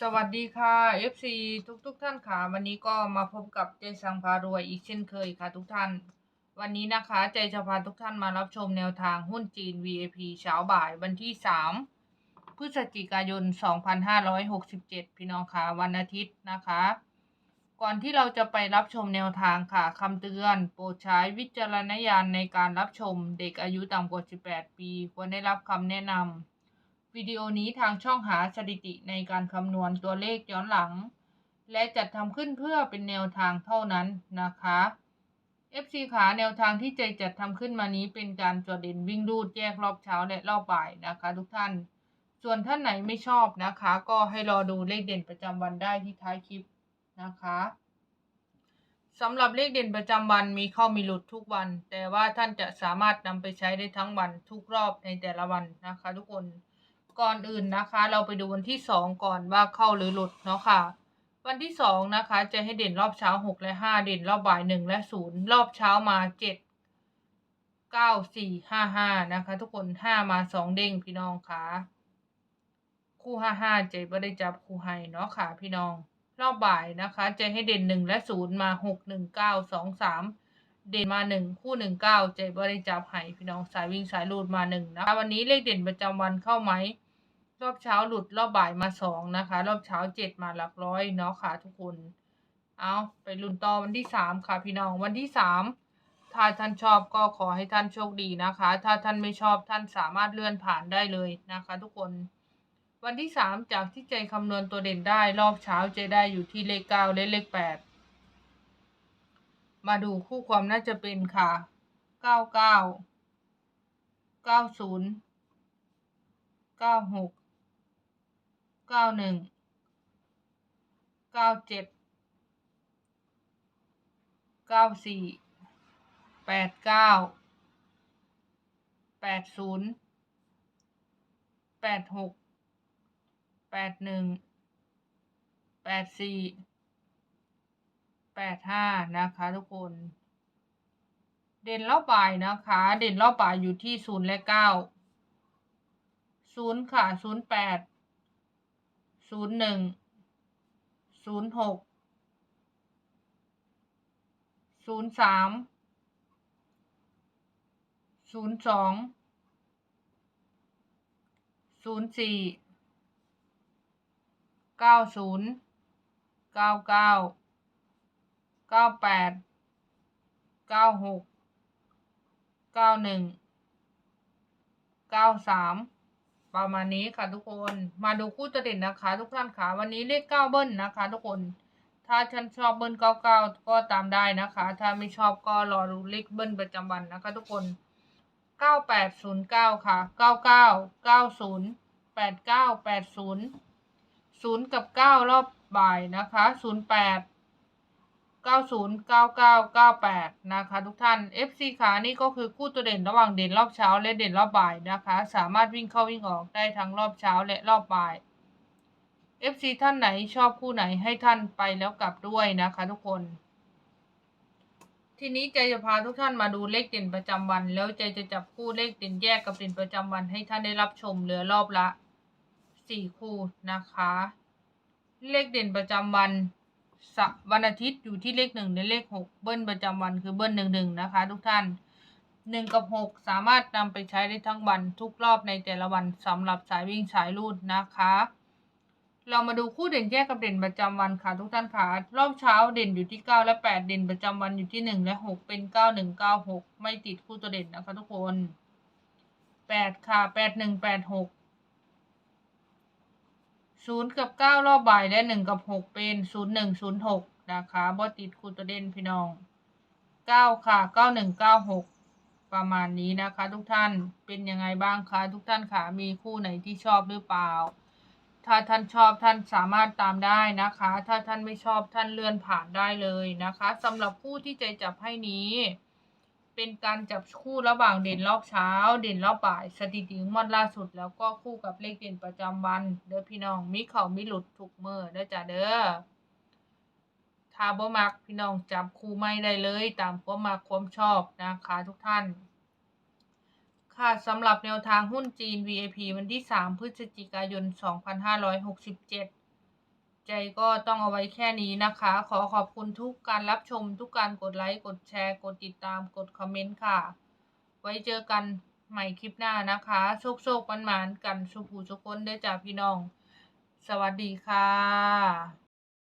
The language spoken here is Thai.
สวัสดีค่ะ FC ทุกทุกท่านค่ะ วันนี้ก็มาพบกับเจสังพารวยอีกเช่นเคยค่ะทุกท่าน วันนี้นะคะเจจะพาทุกท่านมารับชมแนวทางหุ้นจีน VIP เช้าบ่ายวันที่ 3 พฤศจิกายน 2567 พี่น้องค่ะวันอาทิตย์นะคะ ก่อนที่เราจะไปรับชมแนวทางค่ะคำเตือน โปรดใช้วิจารณญาณในการรับชมเด็กอายุต่ำกว่า 18 ปี ควรได้รับคำแนะนำ วิดีโอนี้ทางช่องหาสถิติในการคำนวณตัวเลขย้อนหลัง และจัดทำขึ้นเพื่อเป็นแนวทางเท่านั้นนะคะ FC ขาแนวทางที่ใจจัดทำขึ้นมานี้เป็นการจดเด่นวิ่งรูดแยกรอบเช้าและรอบบ่ายนะคะ ทุกท่าน ส่วนท่านไหนไม่ชอบนะคะ ก็ให้รอดูเลขเด่นประจำวันได้ที่ท้ายคลิปนะคะสำหรับเลขเด่นประจำวันมีเข้ามีหลุดทุกวัน แต่ว่าท่านจะสามารถนำไปใช้ได้ทั้งวันทุกรอบในแต่ละวันนะคะ ทุกคน ก่อนอื่นนะคะ เราไปดูวันที่สองก่อนว่าเข้าหรือหลุดเนาะค่ะ วันที่สองนะคะ จะให้เด่นรอบเช้าหกและห้าเด่นรอบบ่ายหนึ่งและศูนย์รอบเช้ามาเจ็ดเก้าสี่ห้าห้านะคะ ทุกคนห้ามาสองเด้งพี่น้องค่ะ คู่ห้าห้าเจ๊ไม่ได้จับคู่ให้เนาะค่ะพี่น้อง รอบบ่ายนะคะจะให้เด่นหนึ่งและศูนย์มาหกหนึ่งเก้าสองสามเด่นมาหนึ่งคู่หนึ่งเก้าเจ๊ไม่ได้จับให้พี่น้องสายวิ่งสายรูดมาหนึ่งนะคะวันนี้เลขเด่นประจำวันเข้าไหม รอบเช้าหลุดรอบบ่ายมาสองนะคะ รอบเช้าเจ็ดมาหลักร้อยเนาะค่ะทุกคน เอาไปลุ้นต่อวันที่สามค่ะพี่น้องวันที่สามถ้าท่านชอบก็ขอให้ท่านโชคดีนะคะ ถ้าท่านไม่ชอบท่านสามารถเลื่อนผ่านได้เลยนะคะ ทุกคน วันที่สามจากที่ใจคำนวณตัวเด่นได้ รอบเช้าใจได้อยู่ที่เลขเก้าและเลขแปดมาดูคู่ความน่าจะเป็นค่ะเก้าเก้าเก้าศูนย์เก้าหก ก้าหนึ่งเก้าเจ็ดเก้าสี่แปดเก้าแปดศูนย์แปดหกแปดหนึ่งแปดสี่แปดห้านะคะทุกคน เด่นรอบบ่ายนะคะ เด่นรอบบ่ายอยู่ที่ศูนย์และเก้าศูนย์ค่ะศูนย์แปด ศูนย์หนึ่งศูนย์หกศูนย์สามศูนย์สองศูนย์สี่เก้าศูนย์เก้าเก้าเก้าแปดเก้าหกเก้าหนึ่งเก้าสาม ประมาณนี้ค่ะทุกคนมาดูคู่ตัวเด่นนะคะ ทุกท่านค่ะวันนี้เลขเก้าเบิ้ลนะคะ ทุกคน ถ้าฉันชอบเบิ้ลเก้าเก้าก็ตามได้นะคะ ถ้าไม่ชอบก็รอดูเลขเบิ้ลประจำวันนะคะ ทุกคนเก้าแปดศูนย์เก้าค่ะเก้าเก้าเก้าศูนย์แปดเก้าแปดศูนย์ศูนย์กับเก้ารอบบ่ายนะคะศูนย์แปด เก้าศูนย์เก้าเก้าเก้าแปดนะคะ ทุกท่าน FC ขานี่ก็คือคู่ตัวเด่นระหว่างเด่นรอบเช้าและเด่นรอบบ่ายนะคะ สามารถวิ่งเข้าวิ่งออกได้ทั้งรอบเช้าและรอบบ่าย FC ท่านไหนชอบคู่ไหนให้ท่านไปแล้วกลับด้วยนะคะ ทุกคน ทีนี้ใจจะพาทุกท่านมาดูเลขเด่นประจำวัน แล้วใจจะจับคู่เลขเด่นแยกกับเด่นประจำวันให้ท่านได้รับชมเหลือรอบละสี่คู่นะคะ เลขเด่นประจำวัน วันอาทิตย์อยู่ที่เลขหนึ่งในเลขหกเบิ้ลประจำวันคือเบิ้ลหนึ่งหนึ่งนะคะ ทุกท่านหนึ่งกับหกสามารถนำไปใช้ได้ทั้งวันทุกรอบในแต่ละวันสำหรับสายวิ่งสายรูดนะคะ เรามาดูคู่เด่นแยกกับเด่นประจำวันค่ะทุกท่านค่ะรอบเช้าเด่นอยู่ที่เก้าและแปดเด่นประจำวันอยู่ที่หนึ่งและหกเป็นเก้าหนึ่งเก้าหกไม่ติดคู่ตัวเด่นนะคะทุกคนแปดค่ะแปดหนึ่งแปดหก ศูนย์กับเก้ารอบบ่ายและหนึ่งกับหกเป็นศูนย์หนึ่งศูนย์หกนะคะบอติดคูตัวเด่นพี่น้องเก้าค่ะเก้าหนึ่งเก้าหกประมาณนี้นะคะ ทุกท่านเป็นยังไงบ้างคะทุกท่านคะมีคู่ไหนที่ชอบหรือเปล่า ถ้าท่านชอบท่านสามารถตามได้นะคะ ถ้าท่านไม่ชอบท่านเลื่อนผ่านได้เลยนะคะสำหรับคู่ที่ใจจับให้นี้ เป็นการจับคู่ระหว่างเด่นรอบเช้า เด่นรอบบ่าย สถิติงวดล่าสุด แล้วก็คู่กับเลขเด่นประจำวัน เด้อพี่น้องมีเขามีหลุดถูกเมื่อเด้อจ้าเด้อถ้าบมักพี่น้องจับคู่ไม่ได้เลย ตามความมักความชอบนะคะทุกท่าน ค่ะสำหรับแนวทางหุ้นจีน VIP วันที่ 3 พฤศจิกายน 2567 ใจก็ต้องเอาไว้แค่นี้นะคะ ขอขอบคุณทุกการรับชมทุกการกดไลค์ กดแชร์ กดติดตาม กดคอมเมนต์ค่ะ ไว้เจอกันใหม่คลิปหน้านะคะ โชคโชคมันหมานกันสุขูสุกคนได้จากพี่น้อง สวัสดีค่ะ